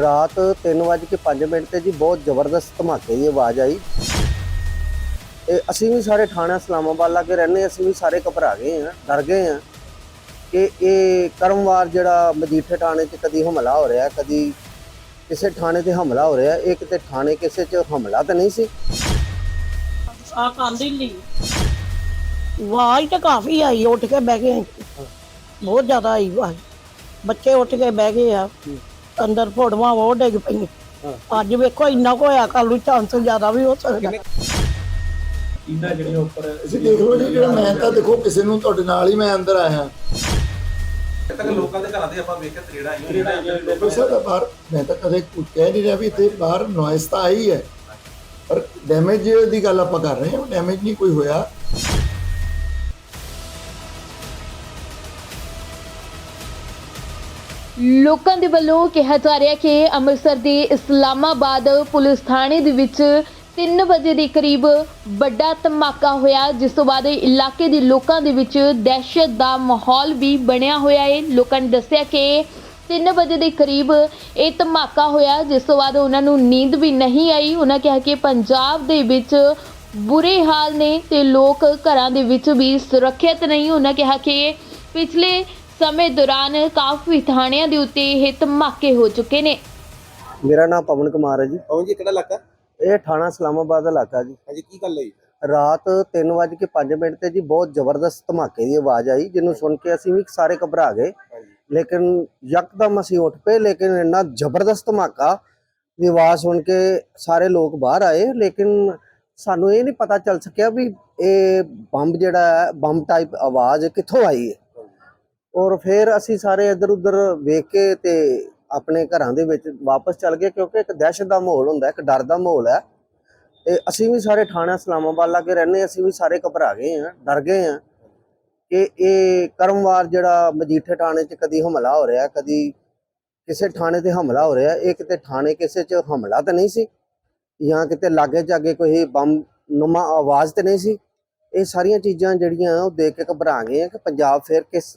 ਰਾਤ 3:05 ਮਿੰਟ ਤੇ ਜੀ ਬਹੁਤ ਜ਼ਬਰਦਸਤ ਧਮਾਕੇ ਦੀ ਆਵਾਜ਼ ਆਈ। ਤੇ ਅਸੀਂ ਵੀ ਸਾਰੇ ਥਾਣਾ ਇਸਲਾਮਾਬਾਦ ਲਾਗੇ ਰਹਿੰਦੇ ਅਸੀਂ ਵੀ ਸਾਰੇ ਘਬਰਾ ਗਏ ਆ ਡਰ ਗਏ ਆ ਕਿ ਇਹ ਕਰਮਵਾਰ ਜਿਹੜਾ ਮਜੀਠੇ ਥਾਣੇ 'ਚ ਕਦੀ ਹਮਲਾ ਹੋ ਰਿਹਾ ਕਦੀ ਕਿਸੇ ਥਾਣੇ ਤੇ ਹਮਲਾ ਹੋ ਰਿਹਾ ਇਹ ਕਿਤੇ ਥਾਣੇ ਕਿਸੇ 'ਚ ਹਮਲਾ ਤਾਂ ਨਹੀਂ ਸੀ? ਆ ਕਾਂਦੀ ਲਈ ਆਵਾਜ਼ ਤਾਂ ਕਾਫੀ ਆਈ ਉੱਠ ਕੇ ਬਹਿ ਗਏ। ਬਹੁਤ ਜ਼ਿਆਦਾ ਆਈ ਆਵਾਜ਼। ਬੱਚੇ ਉੱਠ ਕੇ ਬਹਿ ਗਏ ਆ। ਅੰਦਰ ਫੋਟੋਆਂ ਉਹ ਡਿੱਗ ਪਈਆਂ। ਅੱਜ ਵੇਖੋ ਇੰਨਾ ਕੁ ਹੋਇਆ ਕੱਲ ਨੂੰ ਚਾਂਸ ਜ਼ਿਆਦਾ ਵੀ ਹੋ ਸਕਦਾ। ਇਹਨਾਂ ਜਿਹੜੀਆਂ ਉੱਪਰ ਦੇਖ ਲਓ ਜੀ ਜਿਹੜਾ ਮੈਂ ਤਾਂ ਦੇਖੋ ਕਿਸੇ ਨੂੰ ਤੁਹਾਡੇ ਨਾਲ ਹੀ ਮੈਂ ਅੰਦਰ ਆਇਆ। ਤੱਕ ਲੋਕਾਂ ਦੇ ਘਰਾਂ ਦੇ ਆਪਾਂ ਵੇਖਿਆ ਤਰੇੜਾ ਆਈਆਂ ਲੋਕਾਂ ਸਾਡਾ ਬਾਹਰ ਮੈਂ ਤਾਂ ਕਦੇ ਕੁਝ ਕਹਿ ਨਹੀਂ ਰਿਹਾ ਵੀ ਇੱਥੇ ਬਾਹਰ ਨੋਇਸ ਤਾਂ ਆਈ ਹੈ। ਪਰ ਡੈਮੇਜ ਦੀ ਗੱਲ ਆਪਾਂ ਕਰ ਰਹੇ ਹਾਂ ਡੈਮੇਜ ਨਹੀਂ ਕੋਈ ਹੋਇਆ। ਲੋਕਾਂ ਦੇ ਵੱਲੋਂ ਕਿਹਾ ਜਾ ਰਿਹਾ ਕਿ ਅੰਮ੍ਰਿਤਸਰ ਦੇ ਇਸਲਾਮਾਬਾਦ ਪੁਲਿਸ ਥਾਣੇ ਦੇ ਵਿੱਚ 3 ਵਜੇ ਦੇ ਕਰੀਬ ਵੱਡਾ ਧਮਾਕਾ ਹੋਇਆ, ਜਿਸ ਤੋਂ ਬਾਅਦ ਇਲਾਕੇ ਦੇ ਲੋਕਾਂ ਦੇ ਵਿੱਚ ਦਹਿਸ਼ਤ ਦਾ ਮਾਹੌਲ ਵੀ ਬਣਿਆ ਹੋਇਆ ਹੈ। ਲੋਕਾਂ ਨੇ ਦੱਸਿਆ ਕਿ 3 ਵਜੇ ਦੇ ਕਰੀਬ ਇਹ ਧਮਾਕਾ ਹੋਇਆ, ਜਿਸ ਤੋਂ ਬਾਅਦ ਉਹਨਾਂ ਨੂੰ ਨੀਂਦ ਵੀ ਨਹੀਂ ਆਈ। ਉਹਨਾਂ ਕਿਹਾ ਕਿ ਪੰਜਾਬ ਦੇ ਵਿੱਚ ਬੁਰੇ ਹਾਲ ਨੇ ਤੇ ਲੋਕ ਘਰਾਂ ਦੇ ਵਿੱਚ ਵੀ ਸੁਰੱਖਿਅਤ ਨਹੀਂ। ਉਹਨਾਂ ਕਿਹਾ ਕਿ ਪਿਛਲੇ ਸਮੇਂ ਦੌਰਾਨ ਕਾਫੀ ਥਾਣਿਆਂ ਦੇ ਉੱਤੇ ਇਹ ਧਮਾਕੇ ਹੋ ਚੁੱਕੇ ਨੇ। ਮੇਰਾ ਨਾਮ ਪਵਨ ਕੁਮਾਰ ਹੈ ਜੀ। ਕੌਣ ਜੀ ਕਿਹੜਾ ਇਲਾਕਾ? ਇਹ ਥਾਣਾ ਇਸਲਾਮਾਬਾਦ ਦਾ ਇਲਾਕਾ ਜੀ। ਹਾਂਜੀ ਕੀ ਗੱਲ ਹੋਈ? ਰਾਤ 3:05 ਮਿੰਟ ਤੇ ਜੀ ਬਹੁਤ ਜ਼ਬਰਦਸਤ ਧਮਾਕੇ ਦੀ ਆਵਾਜ਼ ਆਈ ਜਿਹਨੂੰ ਸੁਣ ਕੇ ਅਸੀਂ ਵੀ ਸਾਰੇ ਘਬਰਾ ਗਏ। ਲੇਕਿਨ ਯਕਦਮ ਅਸੀਂ ਉੱਠ ਪਏ ਲੇਕਿਨ ਇੰਨਾ ਜ਼ਬਰਦਸਤ ਧਮਾਕਾ ਦੀ ਆਵਾਜ਼ ਸੁਣ ਕੇ ਸਾਰੇ ਲੋਕ ਬਾਹਰ ਆਏ। ਲੇਕਿਨ ਸਾਨੂੰ ਇਹ ਨਹੀਂ ਪਤਾ ਚੱਲ ਸਕਿਆ ਵੀ ਇਹ ਬੰਬ ਜਿਹੜਾ ਹੈ ਬੰਬ ਟਾਈਪ ਆਵਾਜ਼ ਕਿੱਥੋਂ ਆਈ ਹੈ। ਔਰ ਫਿਰ ਅਸੀਂ ਸਾਰੇ ਇੱਧਰ ਉੱਧਰ ਵੇਖ ਕੇ ਤੇ ਆਪਣੇ ਘਰਾਂ ਦੇ ਵਿੱਚ ਵਾਪਸ ਚੱਲ ਗਏ, ਕਿਉਂਕਿ ਇੱਕ ਦਹਿਸ਼ਤ ਦਾ ਮਾਹੌਲ ਹੁੰਦਾ, ਇੱਕ ਡਰ ਦਾ ਮਾਹੌਲ ਹੈ। ਤੇ ਅਸੀਂ ਵੀ ਸਾਰੇ ਥਾਣਾ ਇਸਲਾਮਾਬਾਦ ਲਾਗੇ ਰਹਿੰਦੇ ਅਸੀਂ ਵੀ ਸਾਰੇ ਘਬਰਾ ਗਏ ਆ ਡਰ ਗਏ ਆ ਕਿ ਇਹ ਕਰਮਵਾਰ ਜਿਹੜਾ ਮਜੀਠੇ ਥਾਣੇ 'ਚ ਕਦੀ ਹਮਲਾ ਹੋ ਰਿਹਾ, ਕਦੀ ਕਿਸੇ ਥਾਣੇ ਤੇ ਹਮਲਾ ਹੋ ਰਿਹਾ, ਇਹ ਕਿਤੇ ਥਾਣੇ ਕਿਸੇ 'ਚ ਹਮਲਾ ਤਾਂ ਨਹੀਂ ਸੀ? ਜਾਂ ਕਿਤੇ ਲਾਗੇ ਜਾਗੇ ਕੋਈ ਬੰਮ ਨੁਮਾ ਆਵਾਜ਼ ਤੇ ਨਹੀਂ ਸੀ? ਇਹ ਸਾਰੀਆਂ ਚੀਜ਼ਾਂ ਜਿਹੜੀਆਂ ਉਹ ਦੇਖ ਕੇ ਘਬਰਾ ਗਏ ਆ ਕਿ ਪੰਜਾਬ ਫਿਰ ਕਿਸ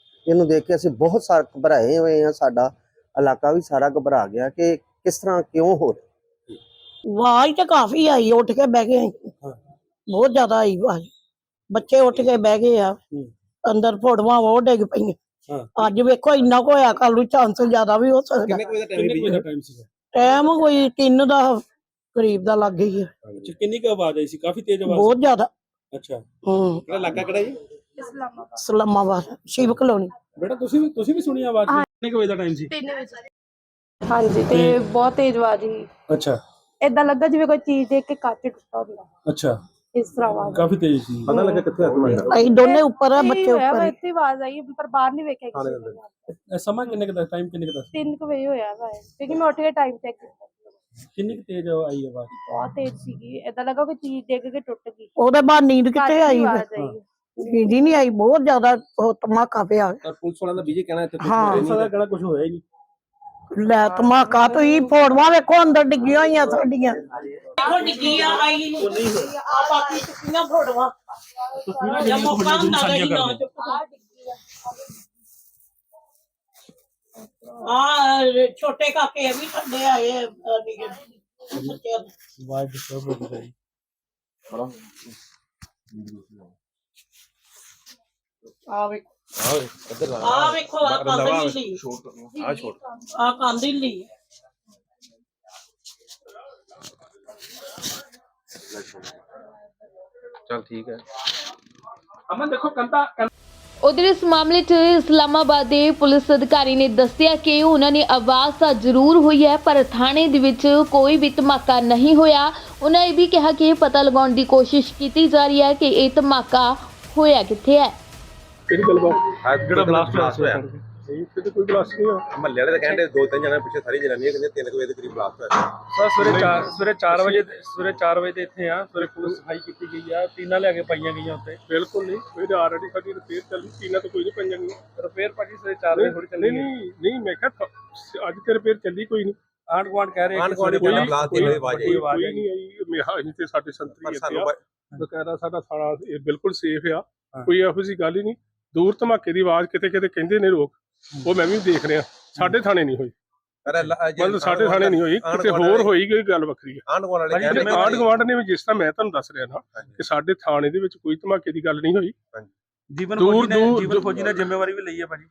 ਇਹਨੂੰ ਦੇਖ ਕੇ ਅਸੀਂ ਬਹੁਤ ਸਾਰੇ ਘਬਰਾਏ ਹੋਏ ਹਾਂ ਸਾਡਾ ਇਲਾਕਾ ਵੀ ਸਾਰਾ ਘਬਰਾ ਗਿਆ ਕਿ ਕਿਸ ਤਰ੍ਹਾਂ ਕਿਉਂ ਹੋ ਰਿਹਾ। ਆਵਾਜ਼ ਤਾਂ ਕਾਫੀ ਆਈ ਉੱਠ ਕੇ ਬਹਿ ਗਏ ਬਹੁਤ ਜ਼ਿਆਦਾ ਆਈ ਆਵਾਜ਼। ਬੱਚੇ ਉੱਠ ਕੇ ਬਹਿ ਗਏ ਆ। ਅੰਦਰ ਫੋਟੋਆਂ ਉਹ ਡਿੱਗ ਪਈਆਂ। ਅੱਜ ਵੇਖੋ ਇੰਨਾ ਕੁ ਹੋਇਆ ਕੱਲ ਨੂੰ ਚਾਂਸ ਜ਼ਿਆਦਾ ਵੀ ਹੋ ਸਕਦਾ। ਕਿੰਨੇ ਟਾਈਮ ਟਾਈਮ ਸੀਗਾ? ਟਾਈਮ ਕੋਈ 3 ਦਾ ਕਰੀਬ ਦਾ ਲੱਗ ਗਈ ਹੈ ਕਿੰਨੀ ਕੁ ਆਵਾਜ਼ ਆਈ ਸੀ? ਕਾਫੀ ਤੇਜ਼ ਆਵਾਜ਼ ਬਹੁਤ ਜ਼ਿਆਦਾ। ਅੱਛਾ। ਹੂੰ। ਕਿਹੜਾ ਇਲਾਕਾ ਕਿਹੜਾ ਜੀ? ਸਲਾਮਾਬਾਦ ਸ਼ਿਵ ਕਲੋਨੀ। ਬੇਟਾ ਤੁਸੀਂ ਵੀ ਤੁਸੀਂ ਵੀ ਸੁਣੀ ਆਵਾਜ਼? ਕਿੰਨੇ ਕੁ ਵਜੇ ਦਾ ਟਾਈਮ ਸੀ? ਹਾਂਜੀ ਤੇ ਬਹੁਤ ਤੇਜ਼ ਆਵਾਜ਼ ਸੀ। ਅੱਛਾ। ਏਦਾਂ ਲੱਗਾ ਜਿਵੇਂ ਕੋਈ ਚੀਜ਼ ਦੇਖ ਕੇ ਕੱਚ ਟੁੱਟਾ ਹੁੰਦਾ। ਅੱਛਾ। ਇਸ ਤਰ੍ਹਾਂ ਆਵਾਜ਼। ਕਾਫੀ ਤੇਜ਼ ਸੀ। ਪਤਾ ਲੱਗਾ ਕਿੱਥੇ ਹੱਥ ਮਾਰਦਾ ਅਸੀਂ ਦੋਨੇ ਉੱਪਰ ਆ ਬੱਚੇ ਉੱਪਰ ਇੱਥੇ ਆਵਾਜ਼ ਆਈ ਪਰ ਬਾਹਰ ਨਹੀਂ ਵੇਖਿਆ ਕਿਸੇ ਨੇ ਇਹ ਸਮਾਂ ਕਿੰਨੇ ਕੁ ਦਾ ਟਾਈਮ ਕਿੰਨੇ ਕੁ ਦਾ ਸੀ? ਤਿੰਨ ਕੁ ਵਜੇ ਹੋਇਆ ਵਾ ਇਹ, ਕਿਉਂਕਿ ਮੈਂ ਉੱਠ ਕੇ ਟਾਈਮ ਚੈੱਕ ਕੀਤਾ। ਕਿੰਨੀ ਕੁ ਤੇਜ਼ ਆਈ ਆਵਾਜ਼? ਬਹੁਤ ਤੇਜ਼ ਸੀਗੀ। ਏਦਾਂ ਲੱਗਾ ਕੋਈ ਚੀਜ਼ ਡਿੱਗ ਕੇ ਟੁੱਟ ਗਈ। ਉਹਦੇ ਬਾਅਦ ਨੀਂਦ ਕਿੱਥੇ ਆਈ? ਆਵਾਜ਼ ਆਈ। ਨੀਂਦ ਹੀ ਨਹੀਂ ਆਈ ਬਹੁਤ ਜ਼ਿਆਦਾ ਉਹ ਧਮਾਕਾ ਪਿਆ। ਤਾਂ ਪੁਲਿਸ ਵਾਲਿਆਂ ਦਾ ਬੀਜੇ ਕਹਿਣਾ ਇੱਥੇ ਕੁਛ ਹਾਂ। ਹੋਇਆ ਪੁਲਿਸ ਨਹੀਂ ਦਾ ਕਹਿਣਾ ਕੁਝ ਹੋਇਆ ਹੀ ਨਹੀਂ। ਲੈ ਧਮਾਕਾ ਤੁਸੀਂ ਫੋੜਵਾ ਵੇਖੋ ਅੰਦਰ ਡਿੱਗੀਆਂ ਹੋਈਆਂ ਸਾਡੀਆਂ। ਦੇਖੋ ਡਿੱਗੀਆਂ ਆਈ ਨਹੀਂ ਆ ਬਾਕੀ ਟਿੱਕੀਆਂ ਫੋੜਵਾ ਜਾਂ ਮੌਕਾ ਹੁੰਦਾ ਤਾਂ ਨਾ ਆ ਛੋਟੇ ਕਾਕੇ ਇਹ ਵੀ ਠੰਡੇ ਆਏ ਆ, ਅਹ, ਨਿੱਕੇ ਬੱਚਿਆਂ ਦੇ। ਆਵਾਜ਼ ਡਿਸਟਰਬ ਹੋ ਗਈ। ਆ ਵੇਖੋ ਆ ਵੇਖੋ ਆ ਕੰਦ ਨੀਲੀ ਆ ਛੋੜ ਆ ਕੰਦ ਨੀਲੀ ਚਲ ਠੀਕ ਹੈ। ਅਮਨ ਦੇਖੋ ਕੰਤਾ ਉਧਰ ਇਸ ਮਾਮਲੇ 'ਚ ਇਸਲਾਮਾਬਾਦ ਦੇ ਪੁਲਿਸ ਅਧਿਕਾਰੀ ਨੇ ਦੱਸਿਆ ਕਿ ਉਹਨਾਂ ਨੇ ਆਵਾਜ਼ ਤਾਂ ਜ਼ਰੂਰ ਹੋਈ ਹੈ ਪਰ ਥਾਣੇ ਦੇ ਵਿੱਚ ਕੋਈ ਵੀ ਧਮਾਕਾ ਨਹੀਂ ਹੋਇਆ। ਉਹਨਾਂ ਇਹ ਵੀ ਕਿਹਾ ਕਿ ਇਹ ਪਤਾ ਲਗਾਉਣ ਦੀ ਕੋਸ਼ਿਸ਼ ਕੀਤੀ ਜਾ ਰਹੀ ਹੈ ਕਿ ਇਹ ਧਮਾਕਾ ਹੋਇਆ ਕਿੱਥੇ ਹੈ। ਕਿਹੜੀ ਗੱਲ ਬਾਤ? ਜਿਹੜਾ ਬਲਾਸਟ ਹੋਇਆ। ਨਹੀਂ ਇੱਥੇ ਤਾਂ ਕੋਈ ਬਲਾਸਟ ਨਹੀਂ ਹੋਇਆ? ਮਹੱਲੇ ਵਾਲੇ ਤਾਂ ਕਹਿੰਦੇ ਦੋ ਤਿੰਨ ਜਣੇ ਪਿੱਛੇ ਸਾਰੀ ਜਨਾਨੀਆਂ ਕਹਿੰਦੇ 3 ਵਜੇ ਦੇ ਕਰੀਬ ਬਲਾਸਟ ਹੋਇਆ। ਸਰ ਸਵੇਰੇ 4 ਸਵੇਰੇ 4 ਵਜੇ ਤੇ- ਸਵੇਰੇ 4 ਵਜੇ ਤੇ ਇੱਥੇ ਆ ਸਵੇਰੇ ਪੂਰੀ ਸਫ਼ਾਈ ਕੀਤੀ ਗਈ ਆ ਟੀਨਾਂ ਲਿਆ ਕੇ ਪਾਈਆਂ ਗਈਆਂ ਉੱਤੇ। ਬਿਲਕੁਲ ਨਹੀਂ ਇਹ ਆਲਰੇਡੀ ਸਾਡੀ ਰਿਪੇਅਰ ਚੱਲੀ ਟੀਨਾਂ ਤਾਂ ਕੋਈ ਨਹੀਂ ਪਾਈਆਂ ਗਈਆਂ। ਰਿਪੇਅਰ ਭਾਜੀ ਸਵੇਰੇ 4 ਵਜੇ ਥੋੜੀ ਚੱਲੀ ਨਹੀਂ ਨਹੀਂ ਮੈਂ ਕਿਹਾ ਅੱਜ ਤੇ ਰਿਪੇਅਰ ਚੱਲੀ ਕੋਈ ਨਹੀਂ। ਆਂਡ ਗਵਾਂਡ ਕਹਿ ਰਹੇ ਆਂਢ ਗੁਆਂਢ ਕੋਈ ਕਹਿੰਦਾ blast ਦੀ ਆਵਾਜ਼ ਆਈ। ਕੋਈ ਨਹੀਂ ਆਈ ਮੇਹਾ ਤੇ ਸਾਡੇ ਪਰ ਸੰਤਰੀ ਸਾਨੂੰ ਇੱਥੇ ਆ। ਬਕਾਇਦਾ ਸਾਡਾ ਥਾਣਾ ਇਹ ਬਿਲਕੁਲ ਸੇਫ ਆ ਕੋਈ ਇਹੋ ਜਿਹੀ ਗੱਲ ਹੀ ਨਹੀਂ। ਦੂਰ ਧਮਾਕੇ ਦੀ ਆਵਾਜ਼ ਕਿਤੇ ਕਿਤੇ ਕਹਿੰਦੇ ਨੇ ਲੋਕ ਉਹ ਮੈਂ ਵੀ ਦੇਖ ਰਿਹਾ ਸਾਡੇ ਥਾਣੇ ਨਹੀਂ ਹੋਈ। ਮਤਲਬ ਸਾਡੇ ਥਾਣੇ ਨਹੀਂ ਹੋਈ ਕਿਤੇ ਹੋਰ ਹੋਈ ਕੋਈ ਗੱਲ ਵੱਖਰੀ ਹੈ। ਆਂਢ ਗੁਆਂਢ ਵਾਲੇ ਕਹਿੰਦੇ ਆਂਢ ਗੁਆਂਢ ਨੇ ਵੀ ਜਿਸ ਤਰ੍ਹਾਂ ਮੈਂ ਤੁਹਾਨੂੰ ਦੱਸ ਰਿਹਾ ਨਾ। ਕਿ ਸਾਡੇ ਥਾਣੇ ਦੇ ਵਿੱਚ ਕੋਈ ਧਮਾਕੇ ਦੀ ਗੱਲ ਨਹੀਂ ਹੋਈ। ਜੀਵਨ ਫੌਜੀ ਨੇ ਦੂਰ- ਜੀਵਨ ਫੌਜੀ ਨੇ ਜ਼ਿੰਮੇਵਾਰੀ ਵੀ ਲਈ ਹੈ ਭਾਜੀ।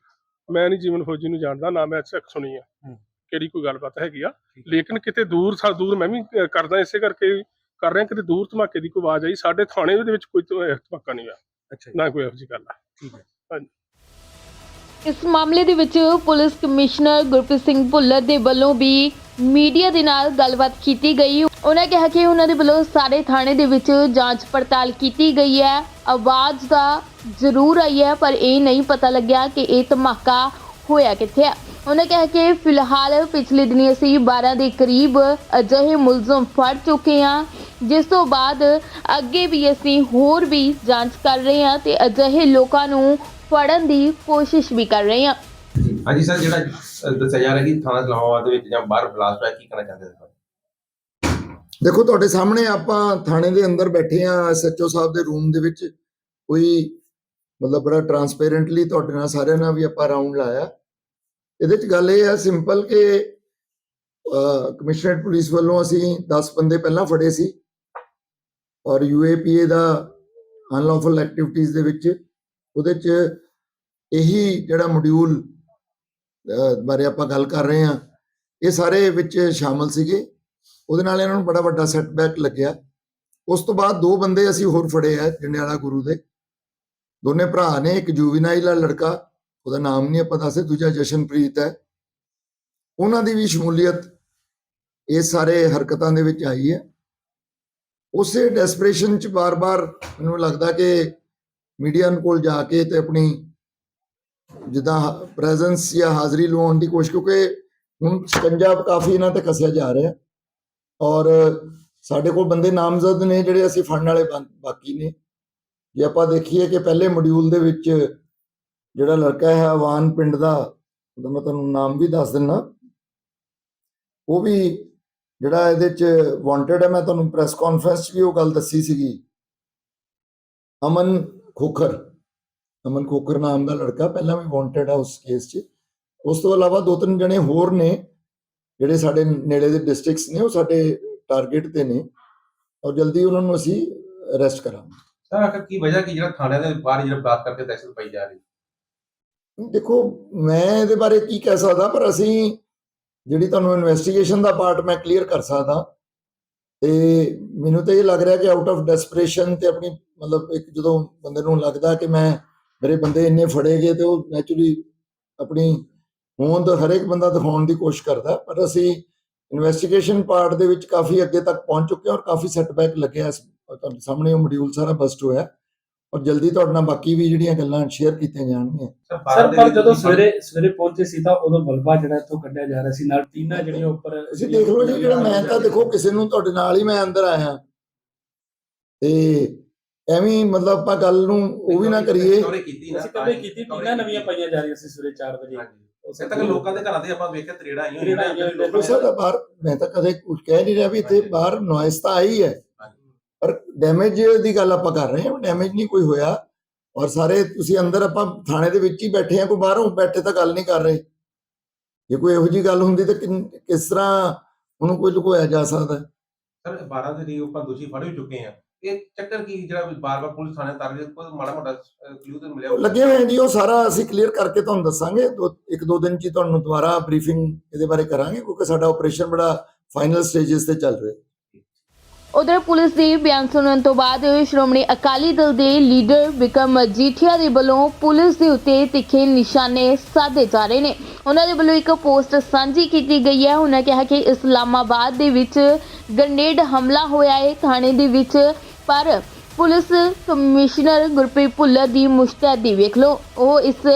ਮੈਂ ਨਹੀਂ ਜੀਵਨ ਫੌਜੀ ਨੂੰ ਜਾਣਦਾ ਨਾ ਮੈਂ ਅੱਛਾ ਸੁਣੀ ਆ। ਹੂੰ। ਕਿਹੜੀ ਕੋਈ ਗੱਲਬਾਤ ਹੈਗੀ ਆ। ਲੇਕਿਨ ਕਿਤੇ ਦੂਰ ਸਾ ਦੂਰ ਮੈਂ ਵੀ ਕਰਦਾ ਇਸੇ ਕਰਕੇ ਕਰ ਰਿਹਾ ਕਿਤੇ ਦੂਰ ਧਮਾਕੇ ਦੀ ਕੋਈ ਆਵਾਜ਼ ਆਈ ਸਾਡੇ ਥਾਣੇ ਦੇ ਵਿੱਚ ਕੋਈ ਧਮਾ- ਧਮਾਕਾ ਨਹੀਂ ਆ ਅੱਛਾ ਨਾ ਕੋਈ ਇਹੋ ਜਿਹੀ ਗੱਲ ਆ। ਠੀਕ ਹੈ। ਇਸ ਮਾਮਲੇ ਦੇ ਵਿੱਚ ਪੁਲਿਸ ਕਮਿਸ਼ਨਰ ਗੁਰਪ੍ਰੀਤ ਸਿੰਘ ਭੁੱਲਰ ਦੇ ਵੱਲੋਂ ਵੀ ਮੀਡੀਆ ਦੇ ਨਾਲ ਗੱਲਬਾਤ ਕੀਤੀ ਗਈ। ਉਹਨਾਂ ਕਿਹਾ ਕਿ ਉਹਨਾਂ ਦੇ ਵੱਲੋਂ ਸਾਰੇ ਥਾਣੇ ਦੇ ਵਿੱਚ ਜਾਂਚ ਪੜਤਾਲ ਕੀਤੀ ਗਈ ਹੈ। ਆਵਾਜ਼ ਦਾ ਜ਼ਰੂਰ ਆਈ ਹੈ ਪਰ ਇਹ ਨਹੀਂ ਪਤਾ ਲੱਗਿਆ ਕਿ ਇਹ ਧਮਾਕਾ ਹੋਇਆ ਕਿੱਥੇ ਹੈ ਉਹਨਾਂ ਕਿਹਾ ਕਿ ਫਿਲਹਾਲ ਪਿਛਲੇ ਦਿਨੀ ਅਸੀਂ 12 ਦੇ ਕਰੀਬ ਅਜਿਹੇ ਮੁਲਜ਼ਮ ਫੜ ਚੁੱਕੇ ਹਾਂ ਜਿਸ ਤੋਂ ਬਾਅਦ ਅੱਗੇ ਵੀ ਅਸੀਂ ਹੋਰ ਵੀ ਜਾਂਚ ਕਰ ਰਹੇ ਹਾਂ ਤੇ ਅਜਿਹੇ ਲੋਕਾਂ ਨੂੰ ਫੜਨ ਦੀ ਕੋਸ਼ਿਸ਼ ਵੀ ਕਰ ਰਹੇ ਹਾਂ। ਹਾਂਜੀ ਸਰ ਜਿਹੜਾ ਅ, ਦੱਸਿਆ ਜਾ ਰਿਹਾ ਕਿ ਥਾਣਾ ਇਸਲਾਮਾਬਾਦ ਦੇ ਵਿੱਚ ਜਾਂ ਬਾਹਰ ਬਲਾਸਟ ਹੋਇਆ ਕੀ ਕਹਿਣਾ ਚਾਹੁੰਦੇ ਹੋ ਦੇਖੋ ਤੁਹਾਡੇ ਸਾਹਮਣੇ ਆਪਾਂ ਥਾਣੇ ਦੇ ਅੰਦਰ ਬੈਠੇ ਆ ਐਸਐਚਓ ਸਾਹਿਬ ਦੇ ਰੂਮ ਦੇ ਵਿੱਚ ਕੋਈ ਮਤਲਬ ਬੜਾ ਟਰਾਂਸਪੇਰੈਂਟਲੀ ਤੁਹਾਡੇ ਨਾਲ ਸਾਰਿਆਂ ਨਾਲ ਵੀ ਆਪਾਂ ਰਾਉਂਡ ਲਾਇਆ। ਇਹਦੇ ਚ ਗੱਲ ਇਹ ਹੈ ਸਿੰਪਲ ਕਿ ਕਮਿਸ਼ਨਰੇਟ ਪੁਲਿਸ ਵੱਲੋਂ ਅਸੀਂ 10 ਬੰਦੇ ਪਹਿਲਾਂ ਫੜੇ ਸੀ। ਔਰ ਯੂਏਪੀਏ ਦਾ ਅਨਲੌਫਲ ਐਕਟੀਵਿਟੀਜ਼ ਦੇ ਵਿੱਚ ਉਹਦੇ ਚ ਇਹੀ ਜਿਹੜਾ ਮੋਡਿਊਲ ਬਾਰੇ ਆਪਾਂ ਗੱਲ ਕਰ ਰਹੇ ਹਾਂ, ਇਹ ਸਾਰੇ ਵਿੱਚ ਸ਼ਾਮਲ ਸੀਗੇ। ਉਹਦੇ ਨਾਲ ਇਹਨਾਂ ਨੂੰ ਬੜਾ ਵੱਡਾ ਸੈਟਬੈਕ ਲੱਗਿਆ। ਉਸ ਤੋਂ ਬਾਅਦ ਦੋ ਬੰਦੇ ਅਸੀਂ ਹੋਰ ਫੜੇ ਆ, ਜੰਡਿਆਲਾ ਗੁਰੂ ਦੇ। ਦੋਨੇ ਭਰਾ ਨੇ, ਇੱਕ ਜੂਵੀਨਾਈਲ ਲੜਕਾ ਉਹਦਾ ਨਾਮ ਨਹੀਂ ਆਪਾਂ ਦੱਸੇ ਦੂਜਾ ਜਸ਼ਨਪ੍ਰੀਤ ਹੈ। ਉਹਨਾਂ ਦੀ ਵੀ ਸ਼ਮੂਲੀਅਤ ਇਹ ਸਾਰੇ ਹਰਕਤਾਂ ਦੇ ਵਿੱਚ ਆਈ ਹੈ। ਉਸੇ ਡੈਸਪਰੇਸ਼ਨ ਚ ਬਾਰ-ਬਾਰ ਮੈਨੂੰ ਲੱਗਦਾ ਕਿ ਮੀਡੀਆ ਕੋਲ ਜਾ ਕੇ ਤੇ ਆਪਣੀ ਜਿੱਦਾਂ ਪ੍ਰੈਜ਼ੈਂਸ ਜਾਂ ਹਾਜ਼ਰੀ ਲਵਾਉਣ ਦੀ ਕੋਸ਼ਿਸ਼, ਕਿਉਂਕਿ ਹੁਣ ਸ਼ਿਕੰਜਾ ਕਾਫੀ ਇਹਨਾਂ ਤੇ ਕੱਸਿਆ ਜਾ ਰਿਹਾ। ਔਰ ਸਾਡੇ ਕੋਲ ਬੰਦੇ ਨਾਮਜ਼ਦ ਨੇ ਜਿਹੜੇ ਅਸੀਂ ਫੜਨ ਵਾਲੇ ਬਾ- ਬਾਕੀ ਨੇ। ਜੇ ਆਪਾਂ ਦੇਖੀਏ ਕਿ ਪਹਿਲੇ ਮੋਡਿਊਲ ਦੇ ਵਿੱਚ ਜਿਹੜਾ ਲੜਕਾ ਹੈ ਆਵਾਨ ਪਿੰਡ ਦਾ, ਉਹਦਾ ਮੈਂ ਤੁਹਾਨੂੰ ਨਾਮ ਵੀ ਦੱਸ ਦਿੰਨਾ। ਉਹ ਵੀ ਜਿਹੜਾ ਇਹਦੇ ਚ ਵਾਂਟਡ ਹੈ, ਮੈਂ ਤੁਹਾਨੂੰ ਪ੍ਰੈਸ ਕਾਨਫਰੰਸ 'ਚ ਵੀ ਉਹ ਗੱਲ ਦੱਸੀ ਸੀਗੀ। ਅਮਨ ਖੋਖਰ। ਅਮਨ ਖੋਖਰ ਨਾਮ ਦਾ ਲੜਕਾ ਪਹਿਲਾਂ ਵੀ ਵਾਂਟਡ ਹੈ ਉਸ ਕੇਸ 'ਚ। ਉਸ ਤੋਂ ਇਲਾਵਾ ਦੋ ਤਿੰਨ ਜਣੇ ਹੋਰ ਨੇ, ਜਿਹੜੇ ਸਾਡੇ ਨੇੜੇ ਦੇ ਡਿਸਟ੍ਰਿਕਟਸ ਨੇ, ਉਹ ਸਾਡੇ ਟਾਰਗੇਟ ਤੇ ਨੇ। ਔਰ ਜਲਦੀ ਉਹਨਾਂ ਨੂੰ ਅਸੀਂ ਅਰੈਸਟ ਕਰਾਂਗੇ। ਸਰ ਆਖਰ ਕੀ ਵਜ੍ਹਾ ਕਿ ਜਿਹੜਾ ਥਾਣਿਆਂ ਦੇ ਬਾਹਰ ਜਿਹੜਾ ਬਲਾਸਟ ਕਰਕੇ ਦਹਿਸ਼ਤ ਪਾਈ ਜਾ ਰਹੀ? ਦੇਖੋ, ਮੈਂ ਇਹਦੇ ਬਾਰੇ ਕੀ ਕਹਿ ਸਕਦਾ, ਪਰ ਅਸੀਂ ਜਿਹੜੀ ਤੁਹਾਨੂੰ ਇਨਵੈਸਟੀਗੇਸ਼ਨ ਦਾ ਪਾਰਟ ਮੈਂ ਕਲੀਅਰ ਕਰ ਸਕਦਾ। ਤੇ ਮੈਨੂੰ ਤਾਂ ਇਹ ਲੱਗ ਰਿਹਾ ਕਿ ਆਊਟ ਆਫ ਡੈਸਪਰੇਸ਼ਨ ਤੇ ਆਪਣੀ ਮਤਲਬ ਇੱਕ ਜਦੋਂ ਬੰਦੇ ਨੂੰ ਲੱਗਦਾ ਕਿ ਮੈਂ, ਮੇਰੇ ਬੰਦੇ ਇੰਨੇ ਫੜੇ ਗਏ ਤੇ ਉਹ ਨੈਚੁਰਲੀ ਆਪਣੀ ਹੋਂਦ ਹਰੇਕ ਬੰਦਾ ਦਿਖਾਉਣ ਦੀ ਕੋਸ਼ਿਸ਼ ਕਰਦਾ, ਪਰ ਅਸੀਂ ਇਨਵੈਸਟੀਗੇਸ਼ਨ ਪਾਰਟ ਦੇ ਵਿੱਚ ਕਾਫੀ ਅੱਗੇ ਤੱਕ ਪਹੁੰਚ ਚੁੱਕੇ ਹਾਂ ਔਰ ਕਾਫੀ ਸੈਟਬੈਕ ਲੱਗਿਆ ਇਸ- ਤੁਹਾਡੇ ਸਾਹਮਣੇ ਉਹ ਮੋਡਿਊਲ ਸਾਰਾ ਬਸਟ ਹੋਇਆ। ਔਰ ਜਲਦੀ ਤੁਹਾਡੇ ਨਾਲ ਬਾਕੀ ਵੀ ਜਿਹੜੀਆਂ ਗੱਲਾਂ ਸ਼ੇਅਰ ਕੀਤੀਆਂ ਜਾਣਗੀਆਂ। ਸਰ ਪਰ ਜਦੋਂ ਸਵੇਰੇ ਸਵੇਰੇ ਪਹੁੰਚੇ ਸੀ ਤਾਂ ਉਦੋਂ ਬਲਬਾ ਜਿਹੜਾ ਇੱਥੋਂ ਕੱਢਿਆ ਜਾ ਰਿਹਾ ਸੀ ਨਾਲ ਟੀਨਾ ਜਿਹੜੀਆਂ ਉੱਪਰ ਤੁਸੀਂ ਦੇਖ ਲਓ ਜੀ ਜਿਹੜਾ ਮੈਂ ਤਾਂ ਦੇਖੋ ਕਿਸੇ ਨੂੰ ਤੁਹਾਡੇ ਨਾਲ ਹੀ ਮੈਂ ਅੰਦਰ ਆਇਆ। ਤੇ ਐਵੇਂ ਮਤਲਬ ਆਪਾਂ ਗੱਲ ਨੂੰ ਉਹ ਵੀ ਨਾ ਕਰੀਏ। ਕੀਤੀ ਨਾ ਅਸੀਂ ਕਦੇ ਕੀਤੀ ਟੀਨਾ ਨਵੀਆਂ ਪਾਈਆਂ ਜਾ ਰਹੀਆਂ ਸੀ ਸਵੇਰੇ 4 ਵਜੇ। ਉਸੇ ਤੱਕ ਲੋਕਾਂ ਦੇ ਘਰਾਂ ਦੇ ਆਪਾਂ ਵੇਖਿਆ ਤਰੇੜਾ ਆਈਆਂ ਸਰ ਬਾਹਰ ਮੈਂ ਤਾਂ ਕਦੇ ਕੁਝ ਕਹਿ ਨਹੀਂ ਰਿਹਾ ਵੀ ਇੱਥੇ ਬਾਹਰ ਨੋਇਸ ਤਾਂ ਆਈ ਹੈ। ਪਰ ਡੈਮੇਜ ਦੀ ਗੱਲ ਆਪਾਂ ਕਰ ਰਹੇ ਹਾਂ ਡੈਮੇਜ ਨਹੀਂ ਕੋਈ ਹੋਇਆ। ਔਰ ਸਾਰੇ ਤੁਸੀਂ ਅੰਦਰ ਆਪਾਂ ਥਾਣੇ ਦੇ ਵਿੱਚ ਹੀ ਬੈਠੇ ਆ ਕੋਈ ਬਾਹਰੋਂ ਬੈਠੇ ਤਾਂ ਗੱਲ ਨਹੀਂ ਕਰ ਰਹੇ। ਜੇ ਕੋਈ ਇਹੋ ਜੀ ਗੱਲ ਹੁੰਦੀ ਤਾਂ ਕਿਸ ਤਰ੍ਹਾਂ ਉਹਨੂੰ ਕੋਈ ਲੁਕੋਇਆ ਜਾ ਸਕਦਾ? ਸਰ 12 ਦੇ ਲਈ ਆਪਾਂ ਦੋਸ਼ੀ ਫੜ ਵੀ ਚੁੱਕੇ ਆ ਇਹ ਚੱਕਰ ਕੀ ਜਿਹੜਾ ਬਾਰ-ਬਾਰ ਪੁਲਿਸ ਥਾਣੇ ਤਾਰ ਰਹੀ ਕੋਈ ਮਾੜਾ ਮੋਟਾ ਕਲੂ ਤੇ ਮਿਲਿਆ? ਲੱਗੇ ਹੋਏ ਜੀ ਉਹ ਸਾਰਾ ਅਸੀਂ ਕਲੀਅਰ ਕਰਕੇ ਤੁਹਾਨੂੰ ਦੱਸਾਂਗੇ। ਇੱਕ ਦੋ ਦਿਨ ਚ ਤੁਹਾਨੂੰ ਦੁਬਾਰਾ ਬਰੀਫਿੰਗ ਇਹਦੇ ਬਾਰੇ ਕਰਾਂਗੇ ਕਿਉਂਕਿ ਸਾਡਾ ਆਪਰੇਸ਼ਨ ਬੜਾ ਫਾਈਨਲ ਸਟੇजेस ਤੇ ਚੱਲ ਰਿਹਾ। ਹੈ ਉਧਰ ਪੁਲਿਸ ਦੇ ਬਿਆਨ ਸੁਣਨ ਤੋਂ ਬਾਅਦ ਸ਼੍ਰੋਮਣੀ ਅਕਾਲੀ ਦਲ ਦੇ ਲੀਡਰ ਵਿਕਰਮ ਮਜੀਠੀਆ ਦੇ ਵੱਲੋਂ ਪੁਲਿਸ ਦੇ ਉੱਤੇ ਤਿੱਖੇ ਨਿਸ਼ਾਨੇ ਸਾਧੇ ਜਾ ਰਹੇ ਨੇ। ਉਹਨਾਂ ਦੇ ਵੱਲੋਂ ਇੱਕ ਪੋਸਟ ਸਾਂਝੀ ਕੀਤੀ ਗਈ ਹੈ। ਉਹਨਾਂ ਕਿਹਾ ਕਿ ਇਸਲਾਮਾਬਾਦ ਦੇ ਵਿੱਚ ਗ੍ਰਨੇਡ ਹਮਲਾ ਹੋਇਆ ਹੈ। ਥਾਣੇ ਦੇ ਵਿੱਚ, ਪਰ ਪੁਲਿਸ ਕਮਿਸ਼ਨਰ ਗੁਰਪ੍ਰੀਤ ਭੁੱਲਰ ਦੀ ਮੁਸ਼ਤੈਦੀ ਵੇਖ ਲਓ। ਉਹ ਇਸ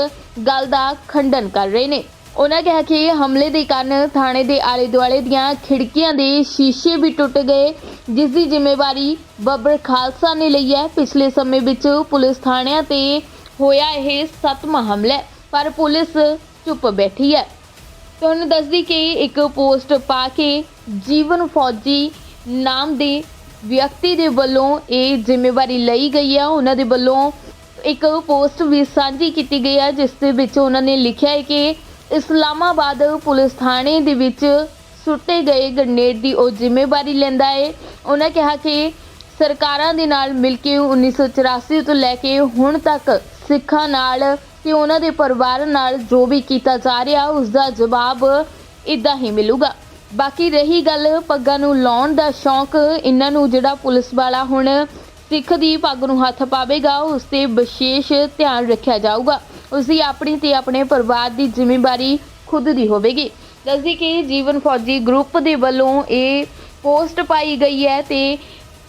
ਗੱਲ ਦਾ ਖੰਡਨ ਕਰ ਰਹੇ ਨੇ। ਉਹਨਾਂ ਕਿਹਾ ਕਿ ਹਮਲੇ ਦੇ ਕਾਰਨ ਥਾਣੇ ਦੇ ਆਲੇ ਦੁਆਲੇ ਦੀਆਂ ਖਿੜਕੀਆਂ ਦੇ ਸ਼ੀਸ਼ੇ ਵੀ ਟੁੱਟ ਗਏ, ਜਿਸ ਦੀ ਜ਼ਿੰਮੇਵਾਰੀ ਬੱਬਰ ਖਾਲਸਾ ਨੇ ਲਈ ਹੈ। ਪਿਛਲੇ ਸਮੇਂ ਵਿੱਚ ਪੁਲਿਸ ਥਾਣਿਆਂ ਤੇ ਹੋਇਆ ਇਹ ਸੱਤਵਾਂ ਹਮਲਾ, ਪਰ ਪੁਲਿਸ ਚੁੱਪ ਬੈਠੀ ਹੈ। ਤੁਹਾਨੂੰ ਦੱਸਦੀ ਕਿ ਇੱਕ ਪੋਸਟ ਪਾ ਕੇ ਜੀਵਨ ਫੌਜੀ ਨਾਮ ਦੇ ਵਿਅਕਤੀ ਦੇ ਵੱਲੋਂ ਇਹ ਜ਼ਿੰਮੇਵਾਰੀ ਲਈ ਗਈ ਹੈ। ਉਹਨਾਂ ਦੇ ਵੱਲੋਂ ਇੱਕ ਪੋਸਟ ਵੀ ਸਾਂਝੀ ਕੀਤੀ ਗਈ ਹੈ, ਜਿਸ ਦੇ ਵਿੱਚ ਉਹਨਾਂ ਨੇ ਲਿਖਿਆ ਹੈ ਕਿ ਇਸਲਾਮਾਬਾਦ ਪੁਲਿਸ ਥਾਣੇ ਦੇ ਵਿੱਚ ਸੁੱਟੇ ਗਏ ਗ੍ਰਨੇਡ ਦੀ ਉਹ ਜ਼ਿੰਮੇਵਾਰੀ ਲੈਂਦਾ ਹੈ ਉਹਨਾਂ ਕਿਹਾ ਕਿ ਸਰਕਾਰਾਂ ਦੇ ਨਾਲ ਮਿਲ ਕੇ 1984 ਤੋਂ ਲੈ ਕੇ ਹੁਣ ਤੱਕ ਸਿੱਖਾਂ ਨਾਲ ਤੇ ਉਹਨਾਂ ਦੇ ਪਰਿਵਾਰ ਨਾਲ ਜੋ ਵੀ ਕੀਤਾ ਜਾ ਰਿਹਾ ਉਸ ਦਾ ਜਵਾਬ ਇਦਾਂ ਹੀ ਮਿਲੂਗਾ। ਬਾਕੀ ਰਹੀ ਗੱਲ ਪੱਗਾਂ ਨੂੰ ਲਾਉਣ ਦਾ ਸ਼ੌਂਕ, ਇਹਨਾਂ ਨੂੰ ਜਿਹੜਾ ਪੁਲਿਸ ਵਾਲਾ ਹੁਣ ਸਿੱਖ ਦੀ ਪੱਗ ਨੂੰ ਹੱਥ ਪਾਵੇਗਾ, ਉਸ ਤੇ ਵਿਸ਼ੇਸ਼ ਧਿਆਨ ਰੱਖਿਆ ਜਾਊਗਾ। ਉਸ ਦੀ ਆਪਣੀ ਤੇ ਆਪਣੇ ਪਰਿਵਾਰ ਦੀ ਜ਼ਿੰਮੇਵਾਰੀ ਖੁਦ ਦੀ ਹੋਵੇਗੀ। ਦੱਸਦੀ ਕਿ ਜੀਵਨ ਫੌਜੀ ਗਰੁੱਪ ਦੇ ਵੱਲੋਂ ਇਹ ਪੋਸਟ ਪਾਈ ਗਈ ਹੈ ਤੇ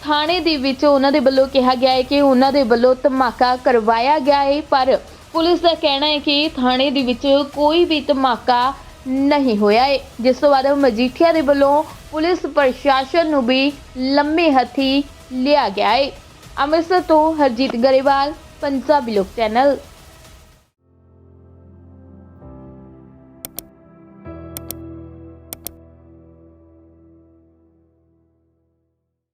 ਥਾਣੇ ਦੇ ਵਿੱਚ ਉਹਨਾਂ ਦੇ ਵੱਲੋਂ ਕਿਹਾ ਗਿਆ ਹੈ ਕਿ ਉਹਨਾਂ ਦੇ ਵੱਲੋਂ ਧਮਾਕਾ ਕਰਵਾਇਆ ਗਿਆ ਹੈ, ਪਰ ਪੁਲਿਸ ਦਾ ਕਹਿਣਾ ਹੈ ਕਿ ਥਾਣੇ ਦੇ ਵਿੱਚ ਕੋਈ ਵੀ ਧਮਾਕਾ ਨਹੀਂ ਹੋਇਆ ਹੈ। ਜਿਸ ਤੋਂ ਬਾਅਦ ਮਜੀਠੀਆ ਦੇ ਵੱਲੋਂ ਪੁਲਿਸ ਪ੍ਰਸ਼ਾਸਨ ਨੂੰ ਵੀ ਲੰਮੇ ਹੱਥੀ ਲਿਆ ਗਿਆ ਹੈ। ਅੰਮ੍ਰਿਤਸਰ ਤੋਂ ਹਰਜੀਤ ਗਰੇਵਾਲ, ਪੰਜਾਬੀ ਲੋਕ ਚੈਨਲ।